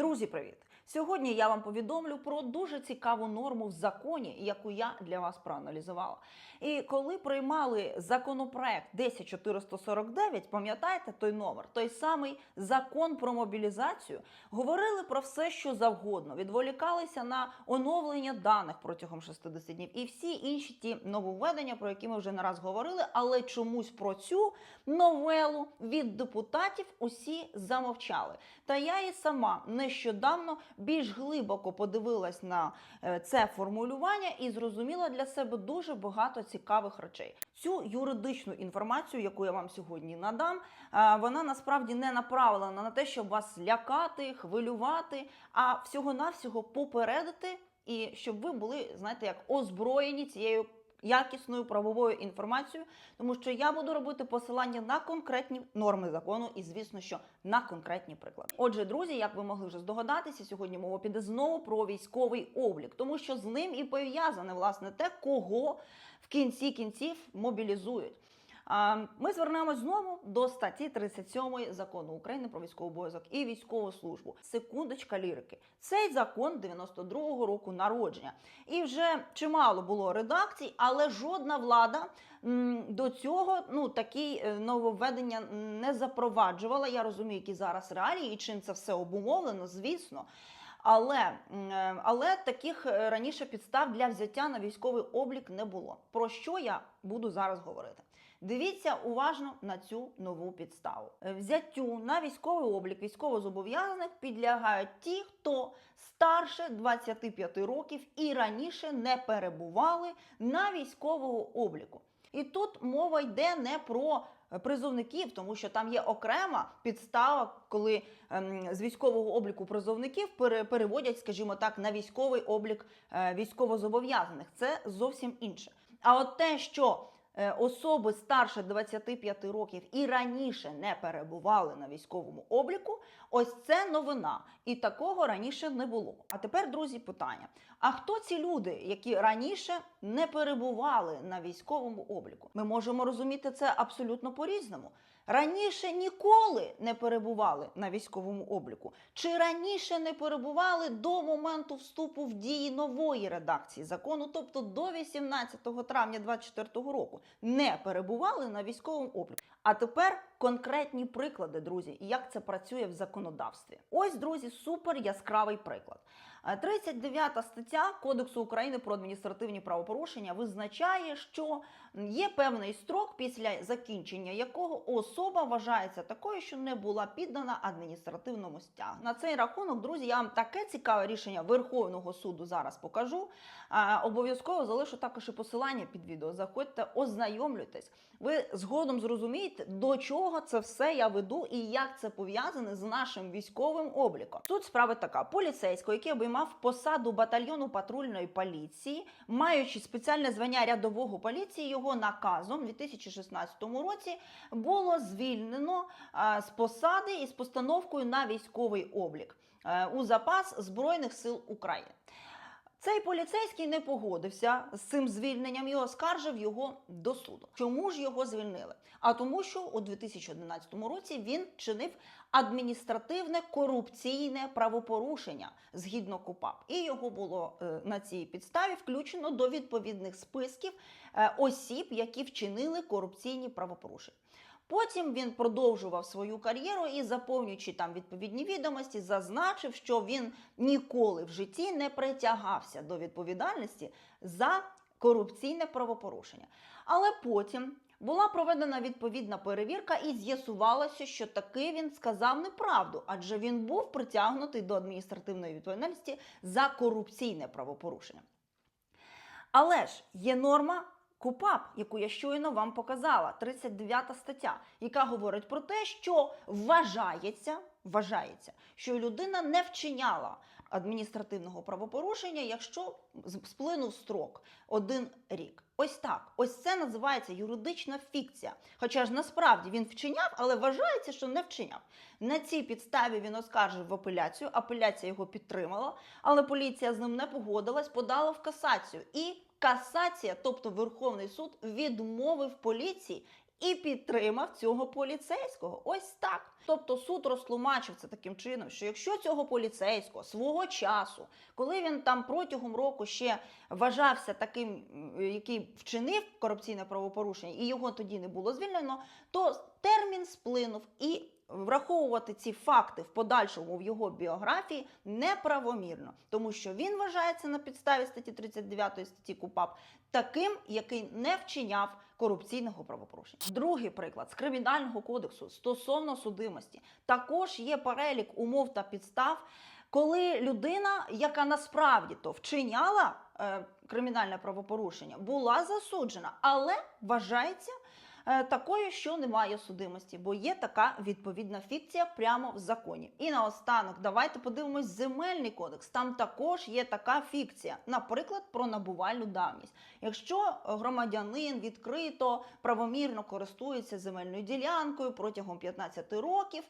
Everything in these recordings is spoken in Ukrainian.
Друзі, привіт! Сьогодні я вам повідомлю про дуже цікаву норму в законі, яку я для вас проаналізувала. І коли приймали законопроект 10449, пам'ятаєте той номер, той самий закон про мобілізацію, говорили про все, що завгодно, відволікалися на оновлення даних протягом 60 днів і всі інші ті нововведення, про які ми вже не раз говорили, але чомусь про цю новелу від депутатів усі замовчали. Та я і сама нещодавно більш глибоко подивилась на е, це формулювання і зрозуміла для себе дуже багато цікавих речей. Цю юридичну інформацію, яку я вам сьогодні надам, е, вона насправді не направлена на те, щоб вас лякати, хвилювати, а всього-навсього попередити, і щоб ви були, знаєте, як озброєні цією якісною правовою інформацією, тому що я буду робити посилання на конкретні норми закону і, звісно, що на конкретні приклади. Отже, друзі, як ви могли вже здогадатися, сьогодні мова піде знову про військовий облік, тому що з ним і пов'язане власне те, кого в кінці кінців мобілізують. Ми звернемось знову до статті 37 закону України про військовий обов'язок і військову службу. Секундочка лірики. Цей закон 92-го року народження. І вже чимало було редакцій, але жодна влада до цього ну такі е, нововведення не запроваджувала. Я розумію, які зараз реалії і чим це все обумовлено, звісно. Але, е, але таких е, раніше підстав для взяття на військовий облік не було. Про що я буду зараз говорити? Дивіться уважно на цю нову підставу. Е, Взяттю на військовий облік військовозобов'язаних підлягають ті, хто старше 25 років і раніше не перебували на військовому обліку. І тут мова йде не про е, призовників, тому що там є окрема підстава, коли ем, з військового обліку призовників пере- переводять, скажімо так, на військовий облік е, військовозобов'язаних. Це зовсім інше. А от те, що особи старше 25 років і раніше не перебували на військовому обліку, ось це новина. І такого раніше не було. А тепер, друзі, питання: а хто ці люди, які раніше не перебували на військовому обліку? Ми можемо розуміти це абсолютно по-різному. Раніше ніколи не перебували на військовому обліку, чи раніше не перебували до моменту вступу в дії нової редакції закону, тобто до 18 травня 2024 року, не перебували на військовому обліку. А тепер конкретні приклади, друзі, і як це працює в законодавстві. Ось, друзі, супер яскравий приклад. Е, 39 стаття Кодексу України про адміністративні правопорушення визначає, що є певний строк, після закінчення якого особа вважається такою, що не була піддана адміністративному стягненню. На цей рахунок, друзі, я вам таке цікаве рішення Верховного суду зараз покажу. Е, Обов'язково залишу також і посилання під відео. Заходьте, ознайомлюйтесь. Ви згодом зрозумієте, до чого це все я веду і як це пов'язане з нашим військовим обліком. Тут справа така: поліцейський, який обіймав посаду батальйону патрульної поліції, маючи спеціальне звання рядового поліції, його наказом у 2016 році було звільнено з посади із постановкою на військовий облік е, у запас Збройних сил України. Цей поліцейський не погодився з цим звільненням і оскаржив його до суду. Чому ж його звільнили? А тому, що у 2011 році він чинив адміністративне корупційне правопорушення згідно КУПАП, і його було е, на цій підставі включено до відповідних списків е, осіб, які вчинили корупційні правопорушення. Потім він продовжував свою кар'єру і, заповнюючи там відповідні відомості, зазначив, що він ніколи в житті не притягався до відповідальності за корупційне правопорушення. Але потім була проведена відповідна перевірка, і з'ясувалося, що таки він сказав неправду, адже він був притягнутий до адміністративної відповідальності за корупційне правопорушення. Але ж є норма КУПАП, яку я щойно вам показала, 39 стаття, яка говорить про те, що вважається, вважається, що людина не вчиняла адміністративного правопорушення, якщо сплинув строк один рік. Ось так. Ось це називається юридична фікція. Хоча ж насправді він вчиняв, але вважається, що не вчиняв. На цій підставі він оскаржив в апеляцію. Апеляція його підтримала, але поліція з ним не погодилась, подала в касацію. І касація, тобто Верховний суд, відмовив поліції і підтримав цього поліцейського. Ось так. Тобто суд розтлумачив це таким чином, що якщо цього поліцейського свого часу, коли він там протягом року ще вважався таким, який вчинив корупційне правопорушення, і його тоді не було звільнено, то термін сплинув і. Враховувати ці факти в подальшому в його біографії неправомірно, тому що він вважається на підставі статті 39 статті КУПАП таким, який не вчиняв корупційного правопорушення. Другий приклад з кримінального кодексу стосовно судимості також є перелік умов та підстав, коли людина, яка насправді то вчиняла е, кримінальне правопорушення, була засуджена, але вважається е, такою, що немає судимості, бо є така відповідна фікція прямо в законі. І наостанок, давайте подивимось земельний кодекс. Там також є така фікція, наприклад, про набувальну давність. Якщо громадянин відкрито правомірно користується земельною ділянкою протягом 15 років.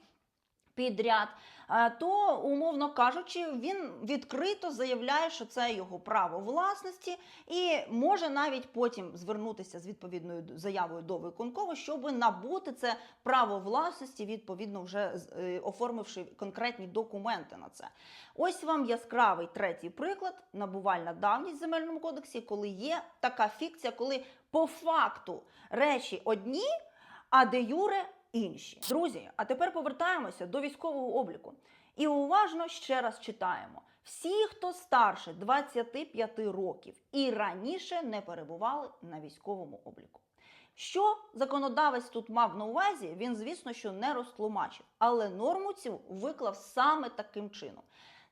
Підряд, е, то, умовно кажучи, він відкрито заявляє, що це його право власності, і може навіть потім звернутися з відповідною заявою до виконкому, щоб набути це право власності, відповідно, вже е, оформивши конкретні документи на це. Ось вам яскравий третій приклад набувальна давність в земельному кодексі, коли є така фікція, коли по факту речі одні, а де юре інші. Друзі, а тепер повертаємося до військового обліку. І уважно ще раз читаємо: всі, хто старше 25 років і раніше не перебували на військовому обліку. Що законодавець тут мав на увазі, він, звісно, що не розтлумачив, але норму цю виклав саме таким чином.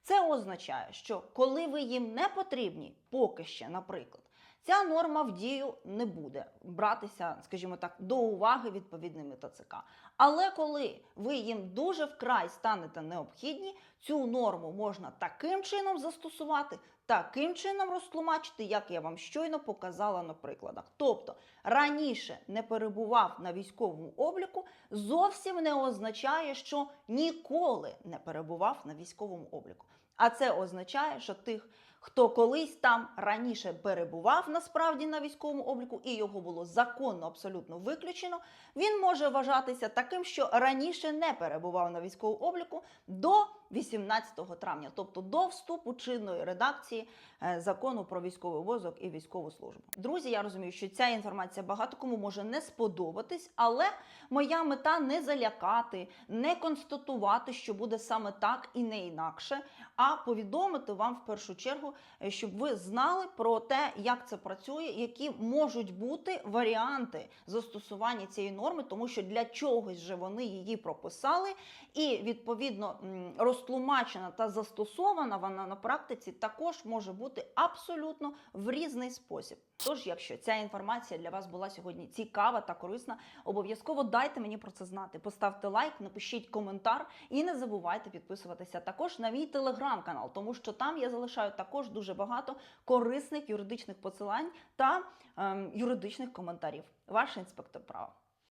Це означає, що коли ви їм не потрібні, поки ще, наприклад, ця норма в дію не буде братися, скажімо так, до уваги відповідними ТЦК. Але коли ви їм дуже вкрай станете необхідні, цю норму можна таким чином застосувати, таким чином розтлумачити, як я вам щойно показала на прикладах. Тобто раніше не перебував на військовому обліку, зовсім не означає, що ніколи не перебував на військовому обліку. А це означає, що тих, хто колись там раніше перебував насправді на військовому обліку, і його було законно абсолютно виключено, він може вважатися таким, що раніше не перебував на військовому обліку до 18 травня, тобто до вступу чинної редакції е, закону про військовий обов'язок і військову службу. Друзі, я розумію, що ця інформація багато кому може не сподобатись, але моя мета не залякати, не констатувати, що буде саме так і не інакше, а повідомити вам в першу чергу, щоб ви знали про те, як це працює, які можуть бути варіанти застосування цієї норми, тому що для чогось же вони її прописали, і відповідно розтлумачена та застосована вона на практиці також може бути абсолютно в різний спосіб. Тож, якщо ця інформація для вас була сьогодні цікава та корисна, обов'язково дайте мені про це знати. Поставте лайк, напишіть коментар і не забувайте підписуватися також на мій телеграм-канал, тому що там я залишаю також дуже багато корисних юридичних посилань та е, юридичних коментарів. Ваш інспектор права.